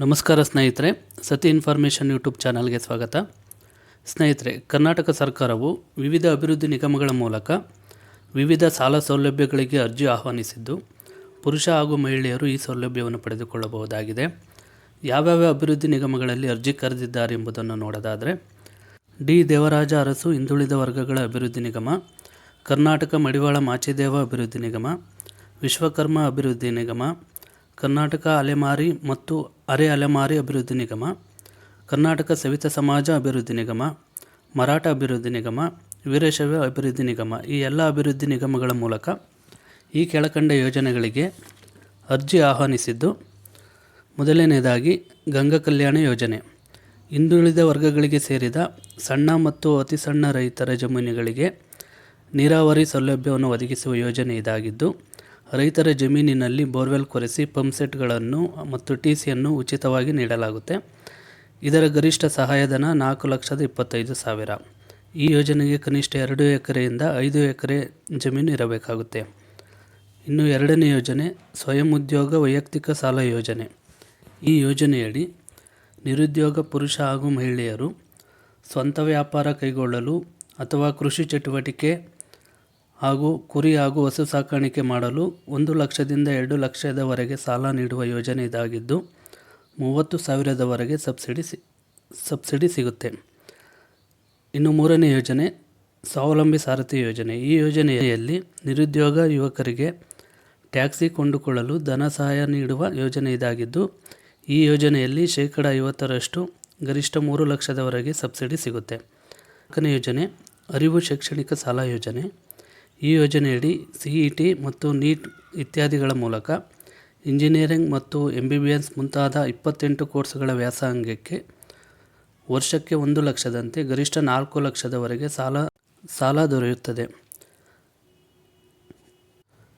ನಮಸ್ಕಾರ ಸ್ನೇಹಿತರೆ, ಸತಿ ಇನ್ಫಾರ್ಮೇಷನ್ ಯೂಟ್ಯೂಬ್ ಚಾನಲ್ಗೆ ಸ್ವಾಗತ. ಸ್ನೇಹಿತರೆ, ಕರ್ನಾಟಕ ಸರ್ಕಾರವು ವಿವಿಧ ಅಭಿವೃದ್ಧಿ ನಿಗಮಗಳ ಮೂಲಕ ವಿವಿಧ ಸಾಲ ಸೌಲಭ್ಯಗಳಿಗೆ ಅರ್ಜಿ ಆಹ್ವಾನಿಸಿದ್ದು, ಪುರುಷ ಹಾಗೂ ಮಹಿಳೆಯರು ಈ ಸೌಲಭ್ಯವನ್ನು ಪಡೆದುಕೊಳ್ಳಬಹುದಾಗಿದೆ. ಯಾವ್ಯಾವ ಅಭಿವೃದ್ಧಿ ನಿಗಮಗಳಲ್ಲಿ ಅರ್ಜಿ ಕರೆದಿದ್ದಾರೆ ಎಂಬುದನ್ನು ನೋಡೋದಾದರೆ, ಡಿ. ದೇವರಾಜ ಅರಸು ಹಿಂದುಳಿದ ವರ್ಗಗಳ ಅಭಿವೃದ್ಧಿ ನಿಗಮ, ಕರ್ನಾಟಕ ಮಡಿವಾಳ ಮಾಚಿದೇವ ಅಭಿವೃದ್ಧಿ ನಿಗಮ, ವಿಶ್ವಕರ್ಮ ಅಭಿವೃದ್ಧಿ ನಿಗಮ, ಕರ್ನಾಟಕ ಅಲೆಮಾರಿ ಮತ್ತು ಅರೆ ಅಲೆಮಾರಿ ಅಭಿವೃದ್ಧಿ ನಿಗಮ, ಕರ್ನಾಟಕ ಸವಿತ ಸಮಾಜ ಅಭಿವೃದ್ಧಿ ನಿಗಮ, ಮರಾಠ ಅಭಿವೃದ್ಧಿ ನಿಗಮ, ವೀರಶೈವ ಅಭಿವೃದ್ಧಿ ನಿಗಮ ಈ ಎಲ್ಲ ಅಭಿವೃದ್ಧಿ ನಿಗಮಗಳ ಮೂಲಕ ಈ ಕೆಳಕಂಡ ಯೋಜನೆಗಳಿಗೆ ಅರ್ಜಿ ಆಹ್ವಾನಿಸಿದ್ದು, ಮೊದಲನೆಯದಾಗಿ ಗಂಗಾ ಕಲ್ಯಾಣ ಯೋಜನೆ. ಹಿಂದುಳಿದ ವರ್ಗಗಳಿಗೆ ಸೇರಿದ ಸಣ್ಣ ಮತ್ತು ಅತಿ ಸಣ್ಣ ರೈತರ ಜಮೀನುಗಳಿಗೆ ನೀರಾವರಿ ಸೌಲಭ್ಯವನ್ನು ಒದಗಿಸುವ ಯೋಜನೆ ಇದಾಗಿದ್ದು ರೈತರ ಜಮೀನಿನಲ್ಲಿ ಬೋರ್ವೆಲ್ ಕೊರೆಸಿ ಪಂಪ್ಸೆಟ್ಗಳನ್ನು ಮತ್ತು ಟಿ ಸಿಯನ್ನು ಉಚಿತವಾಗಿ ನೀಡಲಾಗುತ್ತೆ. ಇದರ ಗರಿಷ್ಠ ಸಹಾಯಧನ ನಾಲ್ಕು ಲಕ್ಷದ ಇಪ್ಪತ್ತೈದು ಸಾವಿರ. ಈ ಯೋಜನೆಗೆ ಕನಿಷ್ಠ ಎರಡು ಎಕರೆಯಿಂದ ಐದು ಎಕರೆ ಜಮೀನು ಇರಬೇಕಾಗುತ್ತೆ. ಇನ್ನು ಎರಡನೇ ಯೋಜನೆ, ಸ್ವಯಂ ಉದ್ಯೋಗ ವೈಯಕ್ತಿಕ ಸಾಲ ಯೋಜನೆ. ಈ ಯೋಜನೆಯಡಿ ನಿರುದ್ಯೋಗ ಪುರುಷ ಹಾಗೂ ಮಹಿಳೆಯರು ಸ್ವಂತ ವ್ಯಾಪಾರ ಕೈಗೊಳ್ಳಲು ಅಥವಾ ಕೃಷಿ ಚಟುವಟಿಕೆ ಹಾಗೂ ಕುರಿ ಹಾಗೂ ಹಸು ಸಾಕಾಣಿಕೆ ಮಾಡಲು ಒಂದು ಲಕ್ಷದಿಂದ ಎರಡು ಲಕ್ಷದವರೆಗೆ ಸಾಲ ನೀಡುವ ಯೋಜನೆ ಇದಾಗಿದ್ದು, ಮೂವತ್ತು ಸಾವಿರದವರೆಗೆ ಸಬ್ಸಿಡಿ ಸಬ್ಸಿಡಿ ಸಿಗುತ್ತೆ. ಇನ್ನು ಮೂರನೇ ಯೋಜನೆ, ಸ್ವಾವಲಂಬಿ ಸಾರಥಿ ಯೋಜನೆ. ಈ ಯೋಜನೆಯಲ್ಲಿ ನಿರುದ್ಯೋಗ ಯುವಕರಿಗೆ ಟ್ಯಾಕ್ಸಿ ಕೊಂಡುಕೊಳ್ಳಲು ಧನ ಸಹಾಯ ನೀಡುವ ಯೋಜನೆ ಇದಾಗಿದ್ದು, ಈ ಯೋಜನೆಯಲ್ಲಿ ಶೇಕಡ ಐವತ್ತರಷ್ಟು ಗರಿಷ್ಠ ಮೂರು ಲಕ್ಷದವರೆಗೆ ಸಬ್ಸಿಡಿ ಸಿಗುತ್ತೆ. ನಾಲ್ಕನೇ ಯೋಜನೆ, ಅರಿವು ಶೈಕ್ಷಣಿಕ ಸಾಲ ಯೋಜನೆ. ಈ ಯೋಜನೆಯಡಿ ಸಿ ಇ ಟಿ ಮತ್ತು ನೀಟ್ ಇತ್ಯಾದಿಗಳ ಮೂಲಕ ಇಂಜಿನಿಯರಿಂಗ್ ಮತ್ತು ಎಂ ಬಿ ಬಿ ಎಸ್ ಮುಂತಾದ ಇಪ್ಪತ್ತೆಂಟು ಕೋರ್ಸ್ಗಳ ವ್ಯಾಸಂಗಕ್ಕೆ ವರ್ಷಕ್ಕೆ ಒಂದು ಲಕ್ಷದಂತೆ ಗರಿಷ್ಠ ನಾಲ್ಕು ಲಕ್ಷದವರೆಗೆ ಸಾಲ ಸಾಲ ದೊರೆಯುತ್ತದೆ.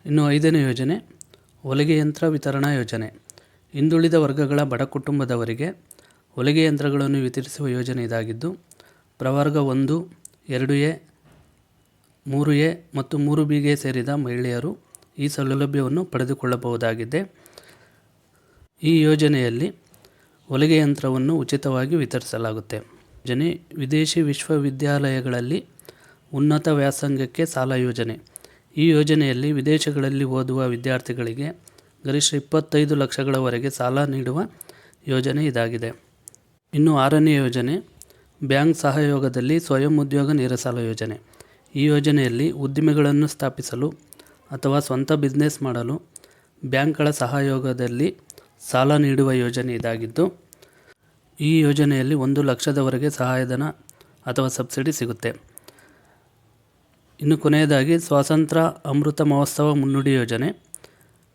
ಇನ್ನು ಐದನೇ ಯೋಜನೆ, ಹೊಲಿಗೆ ಯಂತ್ರ ವಿತರಣಾ ಯೋಜನೆ. ಹಿಂದುಳಿದ ವರ್ಗಗಳ ಬಡ ಕುಟುಂಬದವರಿಗೆ ಹೊಲಿಗೆ ಯಂತ್ರಗಳನ್ನು ವಿತರಿಸುವ ಯೋಜನೆ ಇದಾಗಿದ್ದು, ಪ್ರವರ್ಗ ಒಂದು, ಎರಡು ಎ ಮೂರು ಎ ಮತ್ತು ಮೂರು ಬಿಗೆ ಸೇರಿದ ಮಹಿಳೆಯರು ಈ ಸೌಲಭ್ಯವನ್ನು ಪಡೆದುಕೊಳ್ಳಬಹುದಾಗಿದೆ. ಈ ಯೋಜನೆಯಲ್ಲಿ ಹೊಲಿಗೆ ಯಂತ್ರವನ್ನು ಉಚಿತವಾಗಿ ವಿತರಿಸಲಾಗುತ್ತೆ. ಯೋಜನೆ ವಿದೇಶಿ ವಿಶ್ವವಿದ್ಯಾಲಯಗಳಲ್ಲಿ ಉನ್ನತ ವ್ಯಾಸಂಗಕ್ಕೆ ಸಾಲ ಯೋಜನೆ. ಈ ಯೋಜನೆಯಲ್ಲಿ ವಿದೇಶಗಳಲ್ಲಿ ಓದುವ ವಿದ್ಯಾರ್ಥಿಗಳಿಗೆ ಗರಿಷ್ಠ ಇಪ್ಪತ್ತೈದು ಲಕ್ಷಗಳವರೆಗೆ ಸಾಲ ನೀಡುವ ಯೋಜನೆ ಇದಾಗಿದೆ. ಇನ್ನು ಆರನೇ ಯೋಜನೆ, ಬ್ಯಾಂಕ್ ಸಹಯೋಗದಲ್ಲಿ ಸ್ವಯಂ ಉದ್ಯೋಗ ನೇರ ಸಾಲ ಯೋಜನೆ. ಈ ಯೋಜನೆಯಲ್ಲಿ ಉದ್ದಿಮೆಗಳನ್ನು ಸ್ಥಾಪಿಸಲು ಅಥವಾ ಸ್ವಂತ ಬಿಸ್ನೆಸ್ ಮಾಡಲು ಬ್ಯಾಂಕ್ಗಳ ಸಹಯೋಗದಲ್ಲಿ ಸಾಲ ನೀಡುವ ಯೋಜನೆ ಇದಾಗಿದ್ದು, ಈ ಯೋಜನೆಯಲ್ಲಿ ಒಂದು ಲಕ್ಷದವರೆಗೆ ಸಹಾಯಧನ ಅಥವಾ ಸಬ್ಸಿಡಿ ಸಿಗುತ್ತೆ. ಇನ್ನು ಕೊನೆಯದಾಗಿ, ಸ್ವಾತಂತ್ರ್ಯ ಅಮೃತ ಮಹೋತ್ಸವ ಮುನ್ನುಡಿ ಯೋಜನೆ.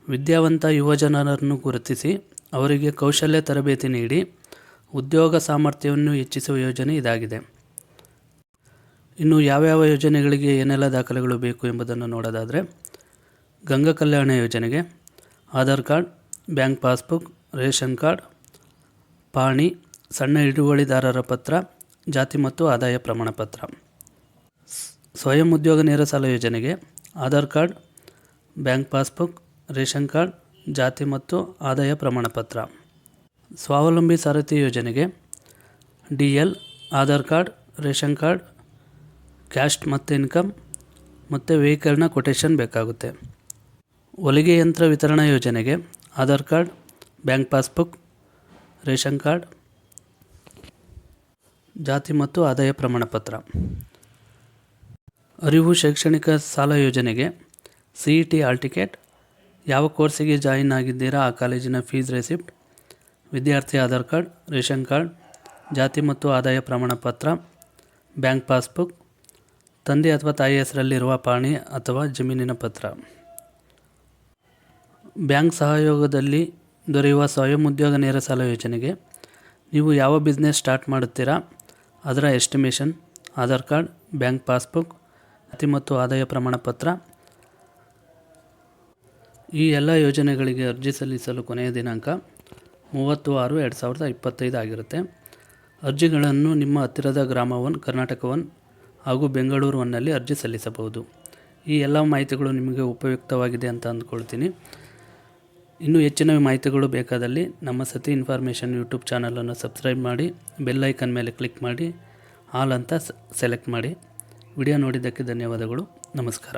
ವಿದ್ಯಾವಂತ ಯುವಜನರನ್ನು ಗುರುತಿಸಿ ಅವರಿಗೆ ಕೌಶಲ್ಯ ತರಬೇತಿ ನೀಡಿ ಉದ್ಯೋಗ ಸಾಮರ್ಥ್ಯವನ್ನು ಹೆಚ್ಚಿಸುವ ಯೋಜನೆ ಇದಾಗಿದೆ. ಇನ್ನು ಯಾವ್ಯಾವ ಯೋಜನೆಗಳಿಗೆ ಏನೆಲ್ಲ ದಾಖಲೆಗಳು ಬೇಕು ಎಂಬುದನ್ನು ನೋಡೋದಾದರೆ ಗಂಗಾ ಕಲ್ಯಾಣ ಯೋಜನೆಗೆ Aadhaar card, bank passbook, ration card, ಪಾಣಿ, ಸಣ್ಣ ಹಿಡುವಳಿದಾರರ ಪತ್ರ, ಜಾತಿ ಮತ್ತು ಆದಾಯ ಪ್ರಮಾಣ ಪತ್ರ ಸ್ವಯಂ ಉದ್ಯೋಗ ನೇರ ಸಾಲ ಯೋಜನೆಗೆ Aadhaar card, bank passbook, ration card, ಜಾತಿ ಮತ್ತು ಆದಾಯ ಪ್ರಮಾಣ ಪತ್ರ ಸ್ವಾವಲಂಬಿ ಸಾರಥಿ ಯೋಜನೆಗೆ D L, Aadhaar card, ration card caste ಮತ್ತು ಇನ್ಕಮ್ ಮತ್ತು ವೆಹಿಕಲ್ನ ಕೊಟೇಶನ್ ಬೇಕಾಗುತ್ತೆ. ಹೊಲಿಗೆ ಯಂತ್ರ ವಿತರಣಾ ಯೋಜನೆಗೆ Aadhaar card, bank passbook, ration card, ಜಾತಿ ಮತ್ತು ಆದಾಯ ಪ್ರಮಾಣಪತ್ರ. ಅರಿವು ಶೈಕ್ಷಣಿಕ ಸಾಲ ಯೋಜನೆಗೆ C E T hall ticket. ಯಾವ ಕೋರ್ಸಿಗೆ ಜಾಯಿನ್ ಆಗಿದ್ದೀರಾ? ಆ ಕಾಲೇಜಿನ ಫೀಸ್ ರೆಸಿಪ್ಟ್. ವಿದ್ಯಾರ್ಥಿ ಆಧಾರ್ ಕಾರ್ಡ್, ರೇಷನ್ ಕಾರ್ಡ್, ಜಾತಿ ಮತ್ತು ಆದಾಯ ಪ್ರಮಾಣಪತ್ರ, ಬ್ಯಾಂಕ್ ಪಾಸ್ಬುಕ್ ತಂದೆ ಅಥವಾ ತಾಯಿ ಹೆಸರಲ್ಲಿರುವ ಪಾಣಿ ಅಥವಾ ಜಮೀನಿನ ಪತ್ರ. ಬ್ಯಾಂಕ್ ಸಹಯೋಗದಲ್ಲಿ ದೊರೆಯುವ ಸ್ವಯಂ ಉದ್ಯೋಗ ನೇರ ಸಾಲ ಯೋಜನೆಗೆ ನೀವು ಯಾವ ಬಿಸ್ನೆಸ್ ಸ್ಟಾರ್ಟ್ ಮಾಡುತ್ತೀರಾ? ಅದರ estimation Aadhaar card, bank passbook, ಅತಿ ಮತ್ತು ಆದಾಯ ಪ್ರಮಾಣ ಪತ್ರ ಈ ಎಲ್ಲ ಯೋಜನೆಗಳಿಗೆ ಅರ್ಜಿ ಸಲ್ಲಿಸಲು ಕೊನೆಯ ದಿನಾಂಕ ಮೂವತ್ತು ಆರು ಎರಡು ಸಾವಿರದ ಇಪ್ಪತ್ತೈದು ಆಗಿರುತ್ತೆ. ಅರ್ಜಿಗಳನ್ನು ನಿಮ್ಮ ಹತ್ತಿರದ ಗ್ರಾಮ ಒನ್ ಹಾಗೂ ಬೆಂಗಳೂರು ಒನ್ನಲ್ಲಿ ಅರ್ಜಿ ಸಲ್ಲಿಸಬಹುದು. ಈ ಎಲ್ಲ ಮಾಹಿತಿಗಳು ನಿಮಗೆ ಉಪಯುಕ್ತವಾಗಿದೆ ಅಂತ ಅಂದ್ಕೊಳ್ತೀನಿ. ಇನ್ನೂ ಹೆಚ್ಚಿನ ಮಾಹಿತಿಗಳು ಬೇಕಾದಲ್ಲಿ ನಮ್ಮ ಸತಿ ಇನ್ಫಾರ್ಮೇಷನ್ ಯೂಟ್ಯೂಬ್ ಚಾನಲನ್ನು ಸಬ್ಸ್ಕ್ರೈಬ್ ಮಾಡಿ, ಬೆಲ್ ಐಕನ್ ಮೇಲೆ ಕ್ಲಿಕ್ ಮಾಡಿ, ಆಲ್ ಅಂತ ಸೆಲೆಕ್ಟ್ ಮಾಡಿ. ವಿಡಿಯೋ ನೋಡಿದ್ದಕ್ಕೆ ಧನ್ಯವಾದಗಳು. ನಮಸ್ಕಾರ.